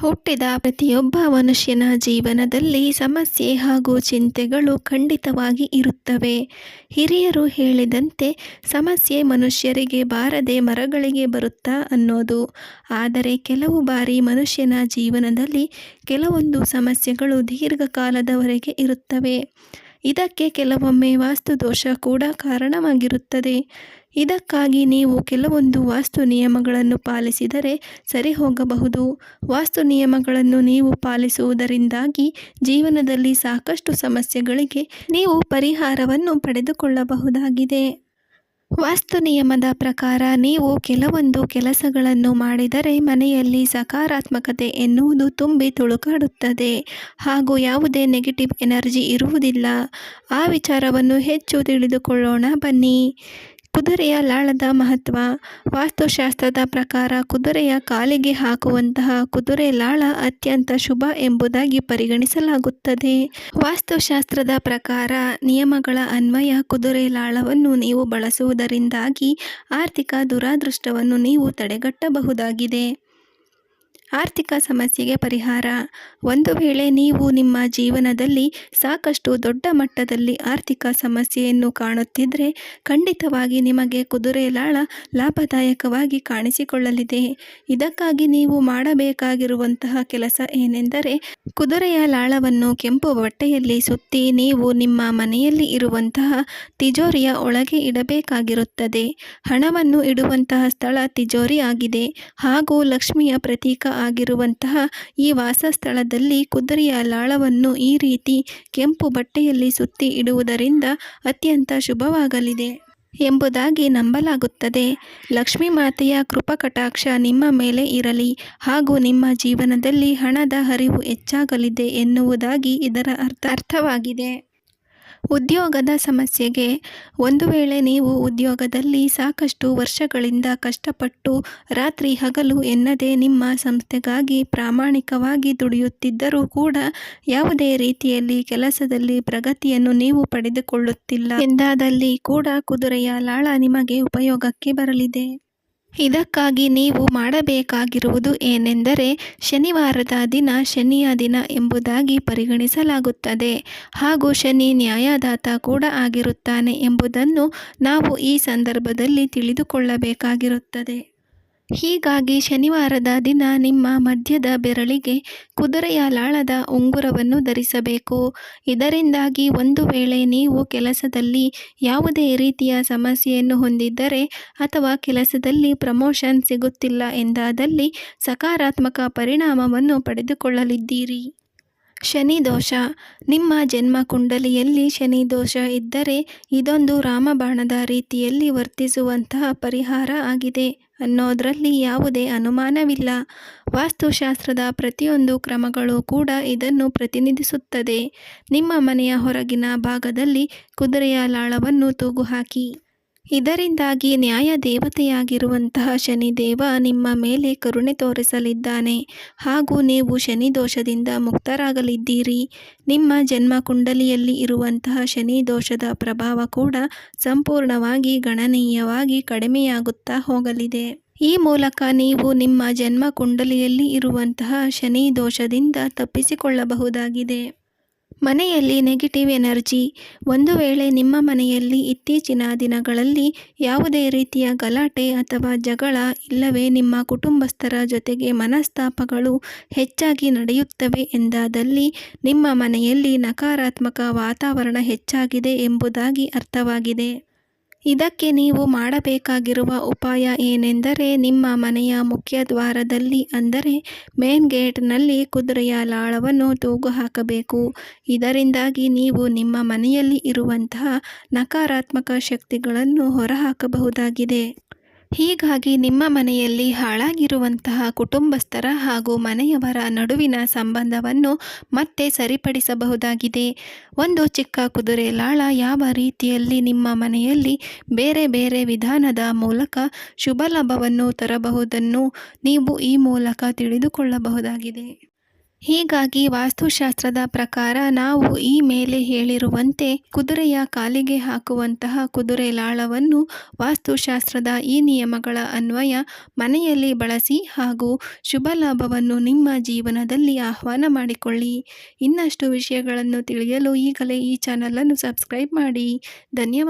ಹುಟ್ಟಿದ ಪ್ರತಿಯೊಬ್ಬ ಮನುಷ್ಯನ ಜೀವನದಲ್ಲಿ ಸಮಸ್ಯೆ ಹಾಗೂ ಚಿಂತೆಗಳು ಖಂಡಿತವಾಗಿ ಇರುತ್ತವೆ. ಹಿರಿಯರು ಹೇಳಿದಂತೆ ಸಮಸ್ಯೆ ಮನುಷ್ಯರಿಗೆ ಬಾರದೆ ಮರಗಳಿಗೆ ಬರುತ್ತಾ ಅನ್ನೋದು. ಆದರೆ ಕೆಲವು ಬಾರಿ ಮನುಷ್ಯನ ಜೀವನದಲ್ಲಿ ಕೆಲವೊಂದು ಸಮಸ್ಯೆಗಳು ದೀರ್ಘಕಾಲದವರೆಗೆ ಇರುತ್ತವೆ. ಇದಕ್ಕೆ ಕೆಲವೊಮ್ಮೆ ವಾಸ್ತುದೋಷ ಕೂಡ ಕಾರಣವಾಗಿರುತ್ತದೆ. ಇದಕ್ಕಾಗಿ ನೀವು ಕೆಲವೊಂದು ವಾಸ್ತು ನಿಯಮಗಳನ್ನು ಪಾಲಿಸಿದರೆ ಸರಿ ಹೋಗಬಹುದು ವಾಸ್ತು ನಿಯಮಗಳನ್ನು ನೀವು ಪಾಲಿಸುವುದರಿಂದಾಗಿ ಜೀವನದಲ್ಲಿ ಸಾಕಷ್ಟು ಸಮಸ್ಯೆಗಳಿಗೆ ನೀವು ಪರಿಹಾರವನ್ನು ಪಡೆದುಕೊಳ್ಳಬಹುದಾಗಿದೆ. ವಾಸ್ತು ನಿಯಮದ ಪ್ರಕಾರ ನೀವು ಕೆಲವೊಂದು ಕೆಲಸಗಳನ್ನು ಮಾಡಿದರೆ ಮನೆಯಲ್ಲಿ ಸಕಾರಾತ್ಮಕತೆ ಎನ್ನುವುದು ತುಂಬಿ ತುಳುಕಾಡುತ್ತದೆ. ಹಾಗೂ ಯಾವುದೇ ನೆಗೆಟಿವ್ ಎನರ್ಜಿ ಇರುವುದಿಲ್ಲ. ಆ ವಿಚಾರವನ್ನು ಹೆಚ್ಚು ತಿಳಿದುಕೊಳ್ಳೋಣ ಬನ್ನಿ. ಕುದುರೆಯ ಲಾಳದ ಮಹತ್ವ, ವಾಸ್ತುಶಾಸ್ತ್ರದ ಪ್ರಕಾರ ಕುದುರೆಯ ಕಾಲಿಗೆ ಹಾಕುವಂತಹ ಕುದುರೆ ಲಾಳ ಅತ್ಯಂತ ಶುಭ ಎಂಬುದಾಗಿ ಪರಿಗಣಿಸಲಾಗುತ್ತದೆ. ವಾಸ್ತುಶಾಸ್ತ್ರದ ಪ್ರಕಾರ ನಿಯಮಗಳ ಅನ್ವಯ ಕುದುರೆ ಲಾಳವನ್ನು ನೀವು ಬಳಸುವುದರಿಂದಾಗಿ ಆರ್ಥಿಕ ದುರಾದೃಷ್ಟವನ್ನು ನೀವು ತಡೆಗಟ್ಟಬಹುದಾಗಿದೆ. ಆರ್ಥಿಕ ಸಮಸ್ಯೆಗೆ ಪರಿಹಾರ. ಒಂದು ವೇಳೆ ನೀವು ನಿಮ್ಮ ಜೀವನದಲ್ಲಿ ಸಾಕಷ್ಟು ದೊಡ್ಡ ಮಟ್ಟದಲ್ಲಿ ಆರ್ಥಿಕ ಸಮಸ್ಯೆಯನ್ನು ಕಾಣುತ್ತಿದ್ದರೆ ಖಂಡಿತವಾಗಿ ನಿಮಗೆ ಕುದುರೆ ಲಾಳ ಲಾಭದಾಯಕವಾಗಿ ಕಾಣಿಸಿಕೊಳ್ಳಲಿದೆ. ಇದಕ್ಕಾಗಿ ನೀವು ಮಾಡಬೇಕಾಗಿರುವಂತಹ ಕೆಲಸ ಏನೆಂದರೆ ಕುದುರೆಯ ಲಾಳವನ್ನು ಕೆಂಪು ಬಟ್ಟೆಯಲ್ಲಿ ಸುತ್ತಿ ನೀವು ನಿಮ್ಮ ಮನೆಯಲ್ಲಿ ಇರುವಂತಹ ತಿಜೋರಿಯ ಒಳಗೆ ಇಡಬೇಕಾಗಿರುತ್ತದೆ. ಹಣವನ್ನು ಇಡುವಂತಹ ಸ್ಥಳ ತಿಜೋರಿ ಆಗಿದೆ. ಹಾಗೂ ಲಕ್ಷ್ಮಿಯ ಪ್ರತೀಕ ಆಗಿರುವಂತಹ ಈ ವಾಸಸ್ಥಳದಲ್ಲಿ ಕುದುರೆಯ ಲಾಳವನ್ನು ಈ ರೀತಿ ಕೆಂಪು ಬಟ್ಟೆಯಲ್ಲಿ ಸುತ್ತಿ ಇಡುವುದರಿಂದ ಅತ್ಯಂತ ಶುಭವಾಗಲಿದೆ ಎಂಬುದಾಗಿ ನಂಬಲಾಗುತ್ತದೆ. ಲಕ್ಷ್ಮೀ ಮಾತೆಯ ಕೃಪಕಟಾಕ್ಷ ನಿಮ್ಮ ಮೇಲೆ ಇರಲಿ ಹಾಗೂ ನಿಮ್ಮ ಜೀವನದಲ್ಲಿ ಹಣದ ಹರಿವು ಹೆಚ್ಚಾಗಲಿದೆ ಎನ್ನುವುದಾಗಿ ಇದರ ಅರ್ಥ ಅರ್ಥವಾಗಿದೆ. ಉದ್ಯೋಗದ ಸಮಸ್ಯೆಗೆ ಒಂದು ವೇಳೆ ನೀವು ಉದ್ಯೋಗದಲ್ಲಿ ಸಾಕಷ್ಟು ವರ್ಷಗಳಿಂದ ಕಷ್ಟಪಟ್ಟು ರಾತ್ರಿ ಹಗಲು ಎನ್ನದೇ ನಿಮ್ಮ ಸಂಸ್ಥೆಗಾಗಿ ಪ್ರಾಮಾಣಿಕವಾಗಿ ದುಡಿಯುತ್ತಿದ್ದರೂ ಕೂಡ ಯಾವುದೇ ರೀತಿಯಲ್ಲಿ ಕೆಲಸದಲ್ಲಿ ಪ್ರಗತಿಯನ್ನು ನೀವು ಪಡೆದುಕೊಳ್ಳುತ್ತಿಲ್ಲ. ಎಂದಾದಲ್ಲಿ ಕೂಡ ಕುದುರೆಯ ಲಾಳ ನಿಮಗೆ ಉಪಯೋಗಕ್ಕೆ ಬರಲಿದೆ. ಇದಕ್ಕಾಗಿ ನೀವು ಮಾಡಬೇಕಾಗಿರುವುದು ಏನೆಂದರೆ ಶನಿವಾರದ ದಿನ ಶನಿಯ ದಿನ ಎಂಬುದಾಗಿ ಪರಿಗಣಿಸಲಾಗುತ್ತದೆ. ಹಾಗೂ ಶನಿ ನ್ಯಾಯದಾತ ಕೂಡ ಆಗಿರುತ್ತಾನೆ ಎಂಬುದನ್ನು ನಾವು ಈ ಸಂದರ್ಭದಲ್ಲಿ ತಿಳಿದುಕೊಳ್ಳಬೇಕಾಗಿರುತ್ತದೆ. ಹೀಗಾಗಿ ಶನಿವಾರದ ದಿನ ನಿಮ್ಮ ಮಧ್ಯದ ಬೆರಳಿಗೆ ಕುದುರೆಯ ಲಾಳದ ಉಂಗುರವನ್ನು ಧರಿಸಬೇಕು. ಇದರಿಂದಾಗಿ ಒಂದು ವೇಳೆ ನೀವು ಕೆಲಸದಲ್ಲಿ ಯಾವುದೇ ರೀತಿಯ ಸಮಸ್ಯೆಯನ್ನು ಹೊಂದಿದ್ದರೆ ಅಥವಾ ಕೆಲಸದಲ್ಲಿ ಪ್ರಮೋಷನ್ ಸಿಗುತ್ತಿಲ್ಲ ಎಂದಾದಲ್ಲಿ ಸಕಾರಾತ್ಮಕ ಪರಿಣಾಮವನ್ನು ಪಡೆದುಕೊಳ್ಳಲಿದ್ದೀರಿ. ಶನಿ ದೋಷ. ನಿಮ್ಮ ಜನ್ಮ ಕುಂಡಲಿಯಲ್ಲಿ ಶನಿ ದೋಷ ಇದ್ದರೆ ಇದೊಂದು ರಾಮಬಾಣದ ರೀತಿಯಲ್ಲಿ ವರ್ತಿಸುವಂತಹ ಪರಿಹಾರ ಆಗಿದೆ. ಅನ್ನೋದರಲ್ಲಿ ಯಾವುದೇ ಅನುಮಾನವಿಲ್ಲ. ವಾಸ್ತುಶಾಸ್ತ್ರದ ಪ್ರತಿಯೊಂದು ಕ್ರಮಗಳು ಕೂಡ ಇದನ್ನು ಪ್ರತಿನಿಧಿಸುತ್ತದೆ. ನಿಮ್ಮ ಮನೆಯ ಹೊರಗಿನ ಭಾಗದಲ್ಲಿ ಕುದುರೆಯ ಲಾಳವನ್ನು ತೂಗು ಹಾಕಿ ಇದರಿಂದಾಗಿ ನ್ಯಾಯ ದೇವತೆಯಾಗಿರುವಂತಹ ಶನಿದೇವ ನಿಮ್ಮ ಮೇಲೆ ಕರುಣೆ ತೋರಿಸಲಿದ್ದಾನೆ. ಹಾಗೂ ನೀವು ಶನಿ ದೋಷದಿಂದ ಮುಕ್ತರಾಗಲಿದ್ದೀರಿ. ನಿಮ್ಮ ಜನ್ಮ ಕುಂಡಲಿಯಲ್ಲಿ ಇರುವಂತಹ ಶನಿ ದೋಷದ ಪ್ರಭಾವ ಕೂಡ ಸಂಪೂರ್ಣವಾಗಿ ಗಣನೀಯವಾಗಿ ಕಡಿಮೆಯಾಗುತ್ತಾ ಹೋಗಲಿದೆ. ಈ ಮೂಲಕ ನೀವು ನಿಮ್ಮ ಜನ್ಮ ಕುಂಡಲಿಯಲ್ಲಿ ಇರುವಂತಹ ಶನಿ ದೋಷದಿಂದ ತಪ್ಪಿಸಿಕೊಳ್ಳಬಹುದಾಗಿದೆ. ಮನೆಯಲ್ಲಿ ನೆಗೆಟಿವ್ ಎನರ್ಜಿ ಒಂದು ವೇಳೆ ನಿಮ್ಮ ಮನೆಯಲ್ಲಿ ಇತ್ತೀಚಿನ ದಿನಗಳಲ್ಲಿ ಯಾವುದೇ ರೀತಿಯ ಗಲಾಟೆ ಅಥವಾ ಜಗಳ ಇಲ್ಲವೇ ನಿಮ್ಮ ಕುಟುಂಬಸ್ಥರ ಜೊತೆಗೆ ಮನಸ್ತಾಪಗಳು ಹೆಚ್ಚಾಗಿ ನಡೆಯುತ್ತವೆ ಎಂದಾದಲ್ಲಿ ನಿಮ್ಮ ಮನೆಯಲ್ಲಿ ನಕಾರಾತ್ಮಕ ವಾತಾವರಣ ಹೆಚ್ಚಾಗಿದೆ ಎಂಬುದಾಗಿ ಅರ್ಥವಾಗಿದೆ. ಇದಕ್ಕೆ ನೀವು ಮಾಡಬೇಕಾಗಿರುವ ಉಪಾಯ ಏನೆಂದರೆ ನಿಮ್ಮ ಮನೆಯ ಮುಖ್ಯ ದ್ವಾರದಲ್ಲಿ ಅಂದರೆ ಮೇನ್ ಗೇಟ್ನಲ್ಲಿ ಕುದುರೆಯ ಲಾಳವನ್ನು ತೂಗು ಹಾಕಬೇಕು ಇದರಿಂದಾಗಿ ನೀವು ನಿಮ್ಮ ಮನೆಯಲ್ಲಿ ಇರುವಂತಹ ನಕಾರಾತ್ಮಕ ಶಕ್ತಿಗಳನ್ನು ಹೊರಹಾಕಬಹುದಾಗಿದೆ. ಹೀಗಾಗಿ ನಿಮ್ಮ ಮನೆಯಲ್ಲಿ ಹಾಳಾಗಿರುವಂತಹ ಕುಟುಂಬಸ್ಥರ ಹಾಗೂ ಮನೆಯವರ ನಡುವಿನ ಸಂಬಂಧವನ್ನು ಮತ್ತೆ ಸರಿಪಡಿಸಬಹುದಾಗಿದೆ. ಒಂದು ಚಿಕ್ಕ ಕುದುರೆ ಲಾಳ ಯಾವ ರೀತಿಯಲ್ಲಿ ನಿಮ್ಮ ಮನೆಯಲ್ಲಿ ಬೇರೆ ಬೇರೆ ವಿಧಾನದ ಮೂಲಕ ಶುಭ ಲಾಭವನ್ನು ತರಬಹುದನ್ನು ನೀವು ಈ ಮೂಲಕ ತಿಳಿದುಕೊಳ್ಳಬಹುದಾಗಿದೆ. ಹೀಗಾಗಿ ವಾಸ್ತುಶಾಸ್ತ್ರದ ಪ್ರಕಾರ ನಾವು ಈ ಮೇಲೆ ಹೇಳಿರುವಂತೆ ಕುದುರೆಯ ಕಾಲಿಗೆ ಹಾಕುವಂತಹ ಕುದುರೆ ಲಾಳವನ್ನು ವಾಸ್ತುಶಾಸ್ತ್ರದ ಈ ನಿಯಮಗಳ ಅನ್ವಯ ಮನೆಯಲ್ಲಿ ಬಳಸಿ ಹಾಗೂ ಶುಭ ಲಾಭವನ್ನು ನಿಮ್ಮ ಜೀವನದಲ್ಲಿ ಆಹ್ವಾನ ಮಾಡಿಕೊಳ್ಳಿ. ಇನ್ನಷ್ಟು ವಿಷಯಗಳನ್ನು ತಿಳಿಯಲು ಈಗಲೇ ಈ ಚಾನಲನ್ನು ಸಬ್ಸ್ಕ್ರೈಬ್ ಮಾಡಿ. ಧನ್ಯವಾದ.